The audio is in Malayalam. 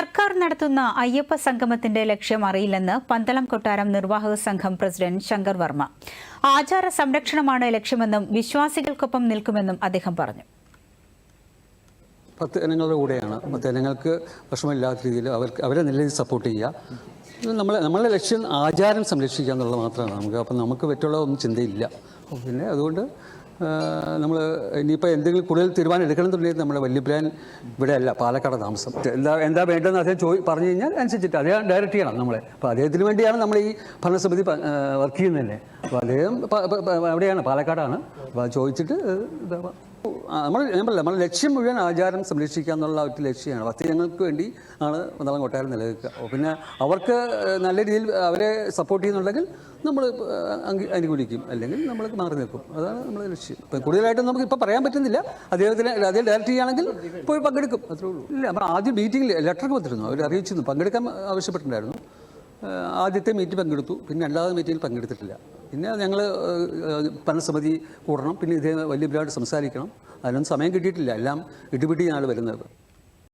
സർക്കാർ നടത്തുന്ന അയ്യപ്പ സംഗമത്തിന്റെ ലക്ഷ്യം അറിയില്ലെന്ന് പന്തളം കൊട്ടാരം നിർവാഹക സംഘം പ്രസിഡന്റ് ശങ്കർ വർമ്മ. ആചാര സംരക്ഷണമാണ് ലക്ഷ്യമെന്നും വിശ്വാസികൾക്കൊപ്പം നിൽക്കുമെന്നും അദ്ദേഹം പറഞ്ഞു. പത്ത് ജനങ്ങളുടെ കൂടെയാണ്. പത്ത് ജനങ്ങൾക്ക് വിഷമമില്ലാത്ത രീതിയിൽ അവർക്ക് അവരെ നല്ല രീതിയിൽ സപ്പോർട്ട് ചെയ്യുക. ഇത് നമ്മളെ നമ്മളുടെ ലക്ഷ്യം ആചാരം സംരക്ഷിക്കുക എന്നുള്ളത് മാത്രമാണ്. നമുക്ക് അപ്പം നമുക്ക് പറ്റുള്ള ഒന്നും ചിന്തയില്ല. പിന്നെ അതുകൊണ്ട് നമ്മൾ ഇനിയിപ്പോൾ എന്തെങ്കിലും കൂടുതൽ തീരുമാനം എടുക്കണമെന്നുണ്ടെങ്കിൽ നമ്മുടെ വല്യപ്രാൻ ഇവിടെ അല്ല പാലക്കാട് താമസം. എന്താ എന്താ വേണ്ടതെന്ന് അദ്ദേഹം ചോദി പറഞ്ഞു കഴിഞ്ഞാൽ അനുസരിച്ചിട്ട് അദ്ദേഹം ഡയറക്റ്റ് ചെയ്യണം നമ്മളെ. അപ്പോൾ അദ്ദേഹത്തിന് വേണ്ടിയാണ് നമ്മൾ ഈ ഭരണസമിതി വർക്ക് ചെയ്യുന്നത് തന്നെ. അപ്പോൾ അദ്ദേഹം അവിടെയാണ് പാലക്കാടാണ്. അപ്പോൾ ചോദിച്ചിട്ട് ഇതാവാം നമ്മൾ ഞാൻ പറയില്ല നമ്മുടെ ലക്ഷ്യം മുഴുവൻ ആചാരം സംരക്ഷിക്കുക എന്നുള്ള ഒരു ലക്ഷ്യമാണ്. ഭക്തജനങ്ങൾക്ക് വേണ്ടി ആണ് പന്തളം കൊട്ടാരം നിലനിൽക്കുക. പിന്നെ അവർക്ക് നല്ല രീതിയിൽ അവരെ സപ്പോർട്ട് ചെയ്യുന്നുണ്ടെങ്കിൽ നമ്മൾ അനുകൂലിക്കും അല്ലെങ്കിൽ നമ്മൾ മാറി നിൽക്കും. അതാണ് നമ്മുടെ ലക്ഷ്യം. ഇപ്പം കൂടുതലായിട്ടും നമുക്ക് ഇപ്പോൾ പറയാൻ പറ്റുന്നില്ല. അദ്ദേഹത്തിന് അദ്ദേഹം ഡയറക്റ്റ് ചെയ്യുകയാണെങ്കിൽ പോയി പങ്കെടുക്കും. അത്രേ ഉള്ളൂ. ഇല്ല നമ്മൾ ആദ്യം മീറ്റിംഗിൽ ലെറ്റർ വന്നിരുന്നു. അവർ അറിയിച്ചിരുന്നു. പങ്കെടുക്കാൻ ആവശ്യപ്പെട്ടിട്ടുണ്ടായിരുന്നു. ആദ്യത്തെ മീറ്റിംഗ് പങ്കെടുത്തു. പിന്നെ രണ്ടാമത്തെ മീറ്റിംഗിൽ പങ്കെടുത്തിട്ടില്ല. പിന്നെ ഞങ്ങൾ ഭരണസമിതി കൂടണം. പിന്നെ ഇതേ വലിയ സംസാരിക്കണം. അതിനൊന്നും സമയം കിട്ടിയിട്ടില്ല. എല്ലാം ഇടിപിടിയാണ് വരുന്നത്.